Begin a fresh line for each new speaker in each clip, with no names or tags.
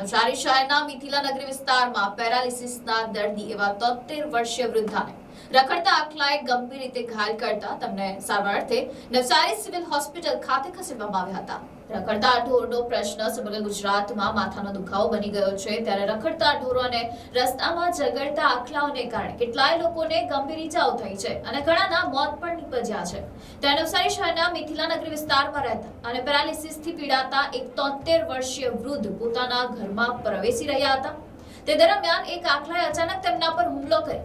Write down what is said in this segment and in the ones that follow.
નવસારી શહેરના મિથિલા નગરી વિસ્તારમાં પેરાલિસિસના દર્દી એવા તોતેર વર્ષીય વૃદ્ધાને રખડતા આખલાએ ગંભીર રીતે ઘાયલ કરતા તેમને સારવાર અર્થે નવસારી સિવિલ હોસ્પિટલ ખાતે ખસેડવામાં આવ્યા હતા. રખડતા ઢોરનો પ્રશ્ન સમગ્ર ગુજરાતમાં માથાનો દુખાવો બની ગયો છે. ત્યારે રખડતા ઢોરો રસ્તામાં ઝઘડતા આખલાઓને કારણે કેટલાય લોકોને ગંભીર ઈજાઓ થઈ છે અને ઘણાના મોત પણ નીપજ્યા છે. ત્યારે નવસારી શહેરના મિથિલા નગરી વિસ્તારમાં રહેતા અને પેરાલિસિસથી પીડાતા એક તોતેર વર્ષીય વૃદ્ધ પોતાના ઘરમાં પ્રવેશી રહ્યા હતા. તે દરમિયાન એક આખલાએ અચાનક તેમના પર હુમલો કરી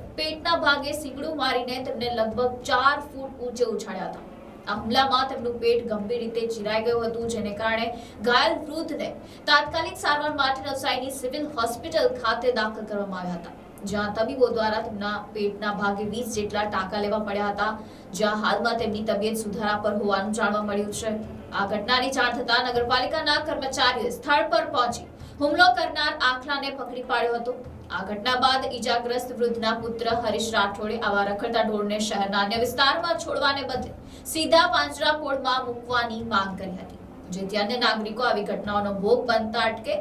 પેટના ભાગે સીંગડું મારીને તેમને લગભગ ચાર ફૂટ ઊંચે ઉછાળ્યા હતા. આ હુમલામાં તેમનું પેટ ગંભીર રીતે ચીરાઈ ગયું હતું, જેને કારણે ઘાયલ વૃદ્ધને તાત્કાલિક સારવાર માટે નવસારીની સિવિલ હોસ્પિટલ ખાતે દાખલ કરવામાં આવ્યા હતા, જ્યાં તબીબો દ્વારા તેમના પેટના ભાગે વીસ જેટલા ટાંકા લેવા પડ્યા હતા, જ્યાં હાલમાં તેમની તબિયત સુધારા પર હોવાનું જાણવા મળ્યું છે. આ ઘટનાની જાણ થતા નગરપાલિકાના કર્મચારીઓ સ્થળ પર પહોંચી હુમલો કરનાર આખલાને પકડી પાડ્યો હતો. આ ઘટના બાદ ઈજાગ્રસ્ત વૃદ્ધના પુત્ર હરીશ રાઠોડે આવા રખડતા ઢોરને શહેરના અન્ય વિસ્તારમાં છોડવાને બદલે સીધા પાંજરાપોળમાં મૂકવાની માંગ કરી હતી. જેથી અન્ય નાગરિકો આવી ઘટનાઓનો ભોગ બનતા અટકે.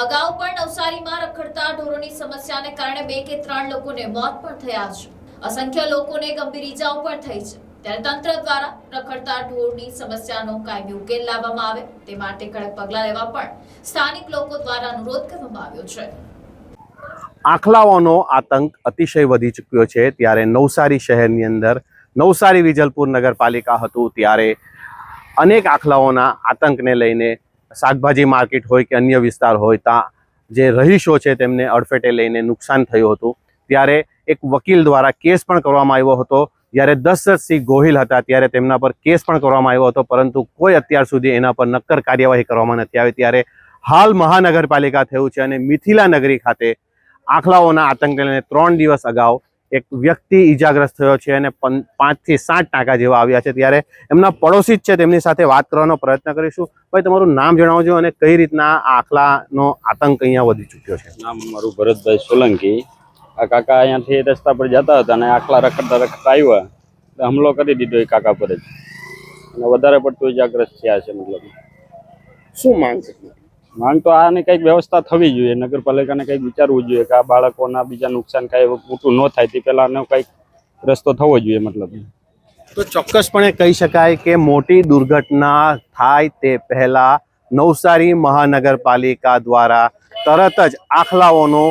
અગાઉ પણ નવસારીમાં રખડતા ઢોરોની સમસ્યાને કારણે બે કે ત્રણ લોકોને મોત પણ થયા છે. અસંખ્ય લોકોને ગંભીર ઈજાઓ પણ થઈ છે. ત્યારે તંત્ર દ્વારા રખડતા ઢોરની સમસ્યાનો કાયમી ઉકેલ લાવવામાં આવે. તે માટે કડક પગલાં લેવા પણ સ્થાનિક લોકો દ્વારા અનુરોધ કરવામાં આવ્યો છે.
આખલાઓનો આતંક અતિશય વધી ચૂક્યો છે. ત્યારે નવસારી શહેરની અંદર નવસારી વિજલપુર નગરપાલિકા હતું. ત્યારે અનેક આખલાઓના આતંકને લઈને શાકભાજી માર્કેટ હોય કે અન્ય વિસ્તાર હોય ત્યાં જે રહીશો છે તેમને અડફેટે લઈને નુકસાન થયું હતું. ત્યારે એક વકીલ દ્વારા કેસ પણ કરવામાં આવ્યો હતો. જ્યારે દશરથસિંહ ગોહિલ હતા ત્યારે તેમના પર કેસ પણ કરવામાં આવ્યો હતો. પરંતુ કોઈ અત્યાર સુધી એના પર નક્કર કાર્યવાહી કરવામાં નથી આવી. ત્યારે હાલ મહાનગરપાલિકા થયું છે અને મિથિલા નગરી ખાતે આખલાઓના આતંકને લઈને ત્રણ દિવસ અગાઉ એક વ્યક્તિ ઈજાગ્રસ્ત થયો છે અને પાંચથી સાત ટાંકા જેવા આવ્યા છે. ત્યારે એમના પડોશી જ છે તેમની સાથે વાત કરવાનો પ્રયત્ન કરીશું. ભાઈ તમારું નામ જણાવજો અને કઈ રીતના આખલાનો આતંક અહીંયા વધી ચૂક્યો છે?
નામ મારું ભરતભાઈ સોલંકી. આ કાકા અહીંયાથી રસ્તા પર જતા હતા અને આખલા રખડતા રખડતા આવ્યા. એટલે હુમલો કરી દીધો એ કાકા પર જ. અને વધારે પડતું ઇજાગ્રસ્ત થયા છે મતલબ.
શું માંગ છે?
માંગ તો આની કંઈક વ્યવસ્થા થવી જોઈએ, નગરપાલિકાને કંઈક વિચારવું જોઈએ કે આ બાળકોના બીજા નુકસાન કાંઈ મોટું ન થાય, તે પહેલાંનો કંઈક રસ્તો થવો જોઈએ મતલબ.
તો ચોક્કસપણે કહી શકાય કે મોટી દુર્ઘટના થાય તે પહેલા નવસારી મહાનગરપાલિકા દ્વારા તરત જ આખલાઓનો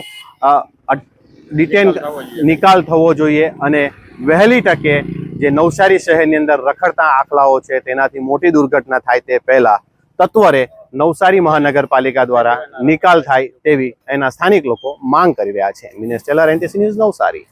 ડિટેન નિકાલ થવો જોઈએ અને વહેલી તકે જે નવસારી શહેરની અંદર રખડતા આખલાઓ છે તેનાથી મોટી દુર્ઘટના થાય તે પહેલા તત્વરે નવસારી મહાનગરપાલિકા દ્વારા નિકાલ થાય તેવી એના સ્થાનિક લોકો માંગ કરી રહ્યા છે. Minesh Tailor, NTC news, Navsari.